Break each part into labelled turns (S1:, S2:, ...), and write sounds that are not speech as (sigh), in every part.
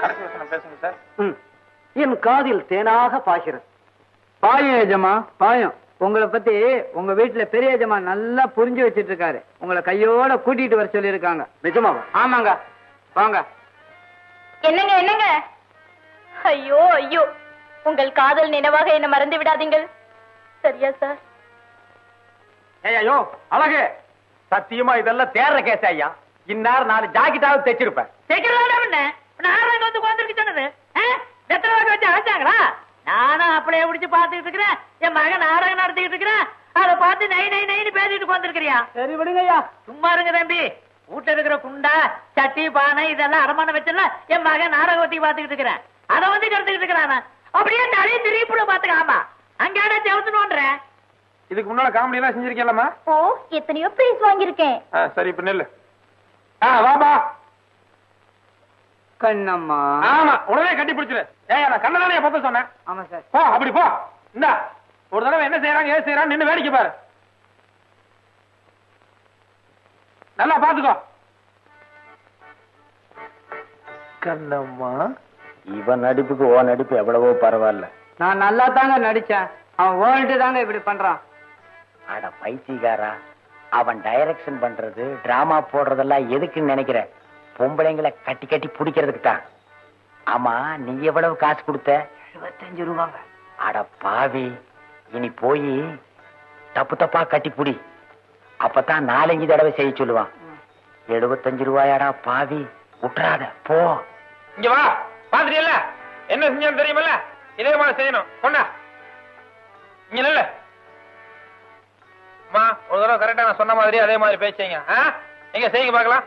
S1: கடைசி வசனம் பேசுங்க சார்.
S2: ம். என் காதில் தேனாக பாய்கிறது. பாயம் எஜமா பாயம். உங்களை பத்தி உங்க வீட்டுல பெரிய எஜமா நல்லா புரிஞ்சு வச்சிட்டு இருக்காரு உங்களை கையோட கூட்டிட்டு வர சொல்லி இருக்காங்க நிஜமாவா ஆமாங்க. வாங்க.
S3: என்னங்க என்னங்க? ஐயோ ஐயோ. உங்கள் காதல் நினைவாக என்ன மறந்து விடாதீங்கள். சரியா சார்?
S1: ஏய் ஐயோ அழகு. சத்தியமா இதெல்லாம் தேர்ற கேஸ் ஐயா. இந்நேரம் நாலு ஜாக்கெட்டாவது தைச்சிருப்பேன்.
S4: நாராயணன் வந்து உட்காந்துருக்கு சொன்னது. எத்தனை வாக்கு வச்சு அழைச்சாங்களா நானும் அப்படியே பிடிச்சு பாத்துக்கிட்டு இருக்கிறேன். என் மகன் நாடகம் நடத்திக்கிட்டு இருக்கிறேன். அதை பார்த்து நை நை நைன்னு பேசிட்டு உட்காந்துருக்கிறியா
S2: சரி விடுங்க ஐயா
S4: சும்மா இருங்க தம்பி. வீட்டுல இருக்கிற குண்டா சட்டி பானை இதெல்லாம் அடமானம் வச்சல என் மகன் நாடகம் ஒத்தி பாத்துக்கிட்டு இருக்கிறேன். அதை வந்து கருத்துக்கிட்டு இருக்கிறான்? அப்படியே தலையை திருப்பிட பாத்துக்க ஆமா. அங்கேடா செவத்துனோன்றேன்
S1: இதுக்கு முன்னால காமெடி எல்லாம் செஞ்சிருக்கேன்லம்மா.
S3: ஓ எத்தனையோ பிரைஸ் வாங்கியிருக்கேன்.
S1: சரி இப்ப நெல்லு. ஆ வாபா
S2: கண்ணம்மா.
S1: ஆமா உடனே கட்டி பிடிச்சிரு. ஏய் நான் கண்ணதானே பத்த சொன்னேன்.
S2: ஆமா சார்.
S1: போ அப்படி போ. இந்தா ஒரு தடவை என்ன செய்யறாங்க ஏது செய்யறாங்க நின்னு வேடிக்கை பாரு. நல்லா பாத்துக்கோ கண்ணம்மா.
S5: இவன் நடிப்புக்கு ஓ நடிப்பு எவ்வளவோ பரவாயில்ல.
S2: நான் நல்லா தாங்க நடிச்சேன். அவன் வேர்ல்டு தாங்க இப்படி பண்றான்.
S5: அட பைத்தியக்காரா. அவன் டைரக்ஷன் பண்றது டிராமா போடுறதெல்லாம் எதுக்குன்னு நினைக்கிற? பொம்பளைங்களை கட்டி கட்டி பிடிக்கிறதுக்கு தான். ஆமா நீ எவ்வளவு காசு கொடுத்த?
S2: இருபத்தஞ்சு ரூபாங்க.
S5: அட பாவி. இனி போய் தப்பு தப்பா கட்டி புடி. அப்பதான் நாலஞ்சு தடவை செய்ய சொல்லுவான். எழுபத்தஞ்சு ரூபாயாடா பாவி. விட்டுறாத போ.
S1: இங்க வா. பாத்துட்டியல்ல? என்ன செஞ்சோம் தெரியுமல்ல? இதே மாதிரி செய்யணும். கொண்டா. இங்க நில்லு. அம்மா ஒரு தடவை கரெக்டா நான் சொன்ன மாதிரி அதே மாதிரி பேசுங்க எங்க செய்யுங்க பார்க்கலாம்?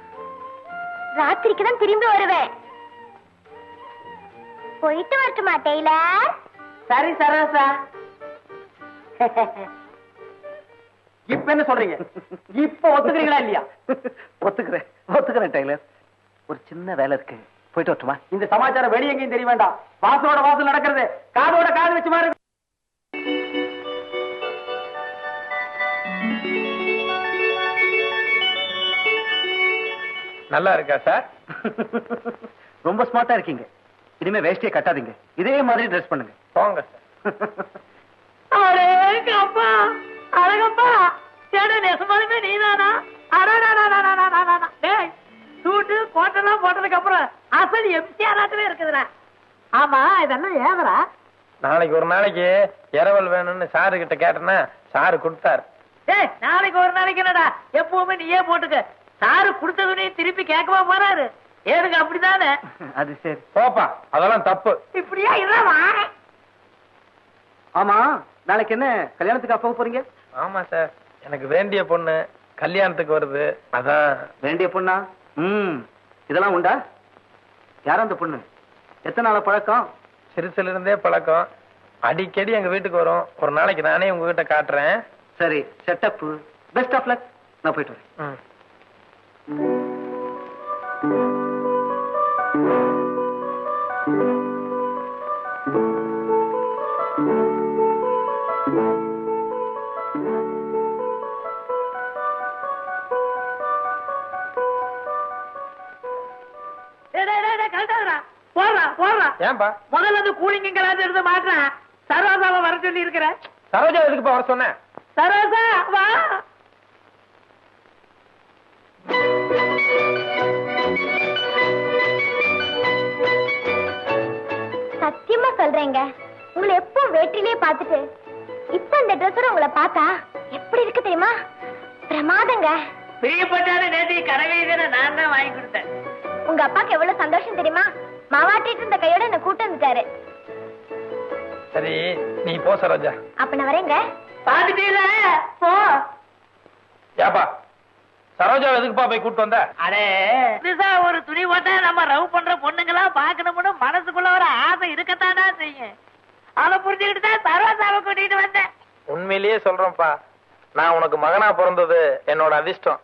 S3: ராத்திரிக்கு தான் திரும்பி வருவேன். போயிட்டு வரட்டுமா டெய்லர்?
S4: சரி சரோசா. (laughs)
S2: இப்ப என்ன சொல்றீங்க? இப்ப ஒத்துக்கிறீங்களா இல்லையா? (laughs) ஒத்துக்கிறேன் ஒத்துக்கிறேன் டெய்லர். ஒரு சின்ன வேலை இருக்கு. போயிட்டு வரட்டுமா? இந்த சமாச்சாரம் வெளிய எங்கேயும் தெரிய வேண்டாம். வாசலோட வாசல் நடக்கிறது. காதோட காது வச்சு மாதிரி
S1: நல்லா இருக்கா சார்?
S2: ரொம்ப ஸ்மார்ட்டா இருக்கீங்க. இனிமே வேஷ்டியை கட்டாதீங்க. இதே மாதிரி ட்ரெஸ் பண்ணுங்க.
S1: போங்க
S4: அழகப்பா அழகப்பா. சேட நெசமாலுமே நீதானா? சூட்டு கோட்டெல்லாம் போட்டதுக்கு அப்புறம் அசல் எம்ஜிஆராட்டமே இருக்குதுடா. ஆமா இதெல்லாம் ஏவரா?
S1: நாளைக்கு ஒரு நாளைக்கு இரவல் வேணும்னு சாரு கிட்ட கேட்டேன்னா சாரு கொடுத்தாரு.
S4: நாளைக்கு ஒரு நாளைக்கு என்னடா? எப்பவுமே நீயே போட்டுக்க. சாரு கொடுத்த துணியை திருப்பி கேட்கவா போறாரு. ஏனுங்க அப்படிதானே?
S2: அது சரி.
S1: போப்பா அதெல்லாம் தப்பு.
S4: இப்படியா இல்லவா
S2: ஆமா நாளைக்கு என்ன கல்யாணத்துக்கு போக போறீங்க?
S1: ஆமா சார். எனக்கு வேண்டிய பொண்ணு கல்யாணத்துக்கு வருது. அதான்.
S2: வேண்டிய பொண்ணா? ம். இதெல்லாம் உண்டா? யார் அந்த பொண்ணு? எத்தனை நாள பழக்கம்?
S1: சிறுசுல இருந்தே பழக்கம். அடிக்கடி எங்க வீட்டுக்கு வரும். ஒரு நாளைக்கு நானே உங்ககிட்ட காட்டுறேன்.
S2: சரி செட்டப் பெஸ்ட் ஆஃப் லக் நான் போயிட்டு வரேன்.
S1: ஏன்பா?
S4: முதல்ல அந்த கூலிங்கெல்லாம் எடுத்து மாட்டுறேன் சரோசாவை வர சொல்லி இருக்கிறேன்
S1: சரோஜா எதுக்குப்பா வர சொன்னேன்
S4: சரோசா வா.
S3: சத்தியமா சொல்றேங்க. உங்களை எப்போ வேட்டிலே பார்த்துட்டு இப்ப இந்த ட்ரெஸ்ஸோட உங்களை பார்த்தா எப்படி இருக்கு தெரியுமா? பிரமாதங்க.
S4: பிரியப்பட்டான நேத்தி கடவையை நான் தான் வாங்கி கொடுத்தேன்.
S3: உங்க அப்பாக்கு எவ்வளவு சந்தோஷம் தெரியுமா? மாவாட்டிட்டு இருந்த கையோட என்ன கூட்டு வந்துட்டாரு.
S1: சரி நீ போ சரோஜா.
S3: அப்ப நான் வரேங்க.
S4: பாத்துட்டீல போ.
S1: ஏப்பா சரோஜா எதுக்குப்பா போய் கூட்டு வந்த?
S4: அடே புதுசா ஒரு துணி போட்டா நம்ம ரவ் பண்ற பொண்ணுங்களா பாக்கணும்னு மனசுக்குள்ள ஒரு ஆசை இருக்கத்தானா செய்யும். அதை புரிஞ்சுக்கிட்டு தான் சரோசாவை கூட்டிட்டு வந்தேன்.
S1: உண்மையிலேயே சொல்றேன்ப்பா. நான் உனக்கு மகனா பிறந்தது என்னோட அதிர்ஷ்டம்.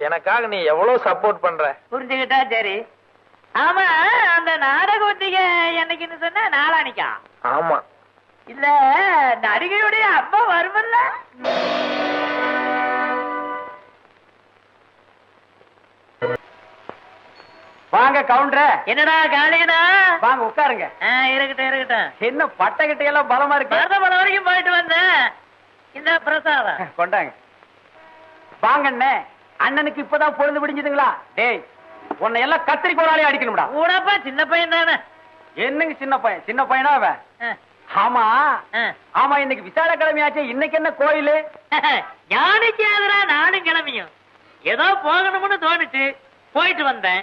S1: எனக்காக நீ எவ்வளவு சப்போர்ட் பண்ற?
S4: புரிஞ்சுக்கிட்டா சரி. ஆமா அந்த நாடக ஒத்திகை என்னைக்குன்னு சொன்ன நாளானிக்கா?
S1: ஆமா.
S4: இல்ல நடிகையுடைய அப்பா வருமல்ல?
S2: வாங்க கவுண்டர
S4: என்னடா காளியனா
S2: வாங்க உட்காருங்க.
S4: இருக்கட்டும் இருக்கட்டும்.
S2: என்ன பட்டை கிட்ட எல்லாம் பலமா இருக்கு.
S4: மருதமலை வரைக்கும் போயிட்டு வந்தேன். இந்த பிரசாதம்.
S2: கொண்டாங்க. வாங்க அண்ணே அண்ணனுக்கு இப்பதான் பொழுது விடிஞ்சதுங்களா? டேய் உன்னை எல்லாம் கத்திரி கோலாலே அடிக்கணும்டா.
S4: கூடப்பா சின்ன பையன் தானே.
S2: என்னங்க சின்ன பையன்? சின்ன பையனா அவன்? ஆமா. ஆமா இன்னைக்கு விசால கிழமையாச்சே இன்னைக்கு என்ன கோயிலு? (laughs)
S4: யானைக்கு ஆதரா நானும் கிளம்பியும். ஏதோ போகணும்னு தோணுச்சு. போயிட்டு வந்தேன்.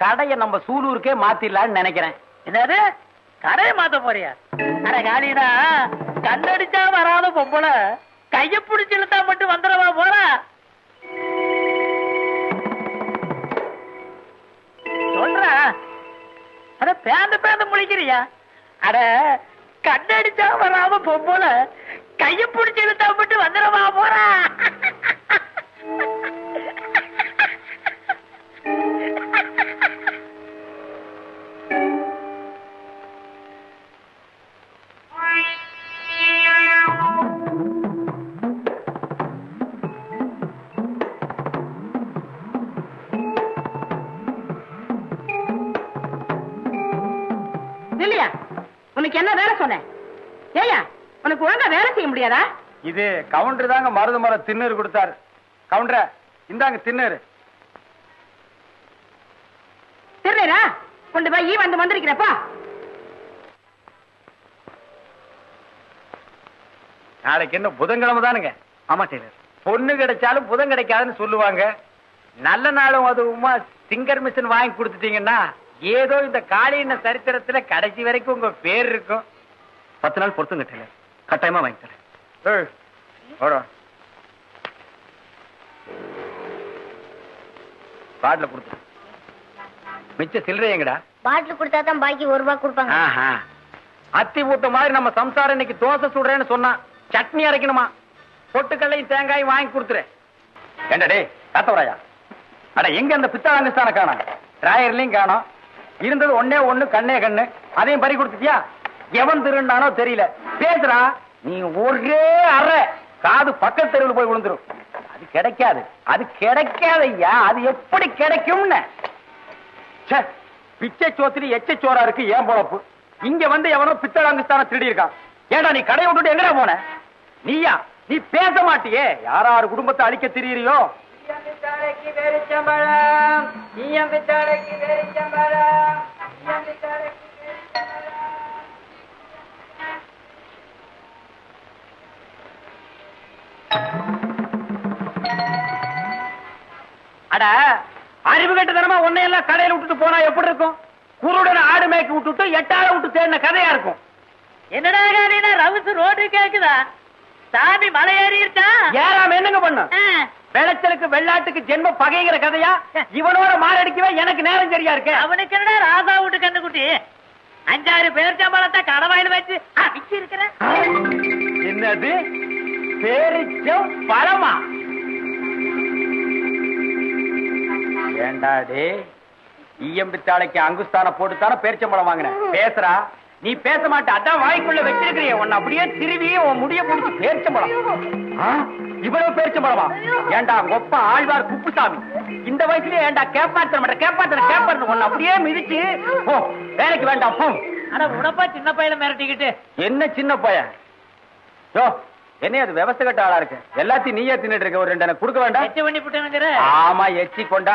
S2: கடையை நம்ம சூலூருக்கே மாத்திடலாம்னு நினைக்கிறேன்.
S4: என்னது? கடையை மாத்த போறியா? அட காலிடா கண்ணடிச்சா வராத பொம்பளை. கைய பிடிச்சு இழுத்தா மட்டும் வந்துடவா போற? சொல்றா. அட பேந்து பேந்து முழிக்கிறியா? அட கண்ணடிச்சா வராம பொம்பளை. கைய பிடிச்சு இழுத்தா மட்டும் வந்துடவா போறா? (laughs)
S6: முடியாதா?
S2: இது கவுண்டர் தாங்க மருது மரம் திண்ணூறு கொடுத்தாரு. கவுண்டர இந்தாங்க திண்ணூறு
S6: தெரியலா கொண்டு போய் ஈ வந்து வந்திருக்கிறப்பா
S2: நாளைக்கு என்ன புதன்கிழமை தானுங்க? ஆமா டெய்லர். பொண்ணு கிடைச்சாலும் புதன் கிடைக்காதுன்னு சொல்லுவாங்க. நல்ல நாளும் அதுவுமா சிங்கர் மிஷின் வாங்கி கொடுத்துட்டீங்கன்னா ஏதோ இந்த காளியின சரித்திரத்துல கடைசி வரைக்கும் உங்க பேர் இருக்கும்.
S1: பத்து நாள் பொறுத்துங்க டெய்லர். கட்டாயமா வாங்கி தரேன்.
S2: ஏய், வாடா. பாட்டில கொடுத்து மிச்ச சில்லறை எங்கடா?
S3: பாட்டில் கொடுத்தா தான் பாக்கி ஒரு ரூபாய் கொடுப்பாங்க.
S2: அத்தி ஊத்த மாதிரி நம்ம சம்சாரம் இன்னைக்கு தோசை சுடுறேன்னு சொன்னா சட்னி அரைக்கணுமா? பொட்டுக்கல்லையும் தேங்காயும் வாங்கி கொடுத்துரு. ஏண்டா டேய் காத்தவராயா அட எங்க அந்த பித்தாளங்கஸ்தான காணோம் டிராயர்லயும் காணோம். இருந்தது ஒண்ணே ஒண்ணு கண்ணே கண்ணு. அதையும் பறி கொடுத்துட்டியா? எவன் திருண்டானோ தெரியல. பேசுறா நீ ஒரே அற. காது பக்கத்து தெருவில் போய் விழுந்துரும் அது கிடைக்காது. அது கிடைக்காது ஐயா அது எப்படி கிடைக்கும்னு. பிச்சை சோத்துல எச்ச சோறா இருக்கு ஏன் பொழப்பு? இங்க வந்து எவனோ பித்தளாங்குஸ்தான திருடி இருக்கான் ஏடா நீ கடையை விட்டுட்டு எங்கடா போன? நீயா? நீ பேச மாட்டியே. யாராரு குடும்பத்தை அழிக்க திரியறியோ? அட அறிவு கட்டுத்தனமா உன்னையெல்லாம் கடையில விட்டுட்டு போனா எப்படி இருக்கும்? குருடன் ஆடு மேய்க்க விட்டுட்டு எட்டாள விட்டு தேடின கதையா இருக்கும்.
S4: என்னடா காலினா ரவுசு ரோடு கேக்குதா? சாமி மலை ஏறி இருக்கா
S2: ஏறாம என்னங்க பண்ண? விளைச்சலுக்கு வெள்ளாட்டுக்கு ஜென்ம பகைங்கிற கதையா? இவனோட மாரடிக்கவே எனக்கு நேரம் சரியா இருக்கு.
S4: அவனுக்கு என்னடா ராசா விட்டு கண்ணுக்குட்டி? அஞ்சாறு பேர் சம்பளத்தை கடவாயில் வச்சு அடிச்சு
S2: என்னது? பேரிச்சம் பழமா? ஏண்டாடே ஈயம்பித்தாளைக்கு அங்குஸ்தான போட்டுத்தானே பேரிச்சம்பழம் வாங்கினேன். பேசுறா. நீ பேச மாட்ட அதான் வாய்க்குள்ள வச்சிருக்கிறிய. உன்னை அப்படியே திருவி உன் முடிய முடிச்சு பேரிச்சம்பழம். ஆ? இவ்வளவு பேரிச்சம்பழமா? ஏண்டா ஒப்ப ஆழ்வார் குப்புசாமி. இந்த வயசுலயே ஏண்டா கேப்பாத்தன மாட்ட கேப்பாத்தன கேப்பாத்தன உன்னை அப்படியே மிதிச்சு போ வேலைக்கு வேண்டாம் போ.
S4: ஆனா உடப்பா சின்ன பையல மிரட்டிக்கிட்டு.
S2: என்ன சின்ன பையன் யோ என்ன அது விவசாய கட்ட ஆளா இருக்கு? எல்லாத்தையும் நீயே தின்னுட்டு இருக்க ஒரு ரெண்டு எனக்கு கொடுக்க வேண்டாம்?
S4: எச்சு பண்ணி விட்டுனுங்கிற
S2: ஆமா எச்சி கொண்டா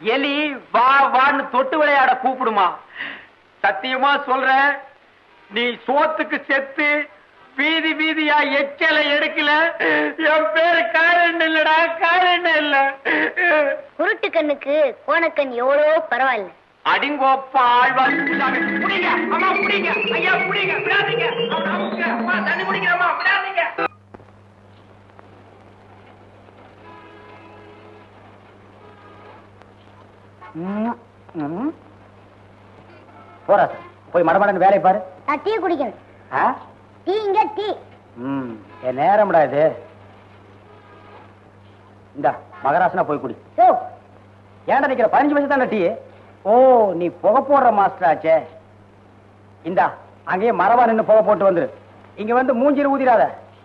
S2: எலி வா வான்னு தொட்டு விளையாட கூப்பிடுமா சத்தியமா சொல்றேன் நீ சோத்துக்கு செத்து வீதி வீதியா எச்சலை எடுக்கல என் பேரு காரணம் இல்லடா காரணம் இல்ல
S3: குருட்டு கண்ணுக்கு கோணக்கண் எவ்வளோ பரவாயில்ல
S2: அடிங்கோப்பா ஆழ்வார். புடிங்க, அம்மா புடிங்க, ஐயா புடிங்க, விடாதீங்க. அம்மா, தண்ணி குடிக்கிறேம்மா, விடாதீங்க. போறா சார் போய் மடமடன்னு வேலையை பாரு.
S3: நான் டீ குடிக்கணும்? டீ இங்க டீ.
S2: ம் என் நேரம்டா இது. இந்த மகராசனா போய் குடி.
S3: யோ.
S2: ஏன்டா நிக்கிற? பதினஞ்சு வருஷம் தானே டீ. ஓ நீ புகை போடுற மாஸ்டர் ஆச்சே. இந்தா அங்கேயே மரபா நின்னு புகை போட்டு வந்துரு. இங்க வந்து மூஞ்சில ஊதிராத